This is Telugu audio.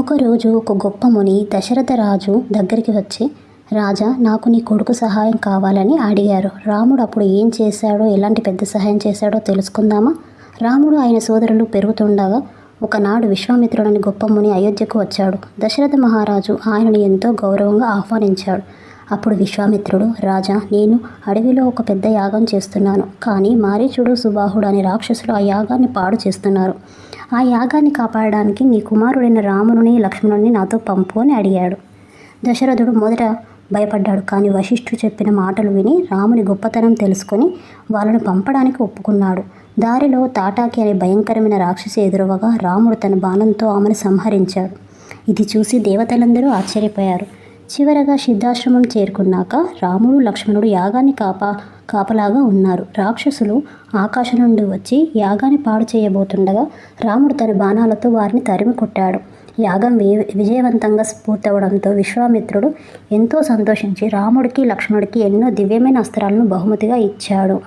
ఒకరోజు ఒక గొప్ప ముని దశరథ రాజు దగ్గరికి వచ్చి రాజా నాకు నీ కొడుకు సహాయం కావాలని అడిగారు. రాముడు అప్పుడు ఏం చేశాడో ఎలాంటి పెద్ద సహాయం చేశాడో తెలుసుకుందామా? రాముడు ఆయన సోదరులు పెరుగుతుండగా ఒకనాడు విశ్వామిత్రుడని గొప్ప ముని అయోధ్యకు వచ్చాడు. దశరథ మహారాజు ఆయనను ఎంతో గౌరవంగా ఆహ్వానించాడు. అప్పుడు విశ్వామిత్రుడు రాజా నేను అడవిలో ఒక పెద్ద యాగం చేస్తున్నాను. కానీ మారీచుడు సుబాహుడు అనే రాక్షసులు ఆ యాగాన్ని పాడు చేస్తున్నారు. ఆ యాగాన్ని కాపాడడానికి నీ కుమారుడైన రాముని లక్ష్మణుని నాతో పంపు అని అడిగాడు. దశరథుడు మొదట భయపడ్డాడు కానీ వశిష్ఠుడు చెప్పిన మాటలు విని రాముని గొప్పతనం తెలుసుకొని వాళ్ళను పంపడానికి ఒప్పుకున్నాడు. దారిలో తాటాకి అనే భయంకరమైన రాక్షసి ఎదురవగా రాముడు తన బాణంతో ఆమెను సంహరించాడు. ఇది చూసి దేవతలందరూ ఆశ్చర్యపోయారు. చివరగా సిద్ధాశ్రమం చేరుకున్నాక రాముడు లక్ష్మణుడు యాగాన్ని కాపా కాపలాగా ఉన్నారు. రాక్షసులు ఆకాశం నుండి వచ్చి యాగాన్ని పాడు చేయబోతుండగా రాముడు తన బాణాలతో వారిని తరిమి కొట్టాడు. యాగం వి- విజయవంతంగా పూర్తవడంతో విశ్వామిత్రుడు ఎంతో సంతోషించి రాముడికి లక్ష్మణుడికి ఎన్నో దివ్యమైన అస్త్రాలను బహుమతిగా ఇచ్చాడు.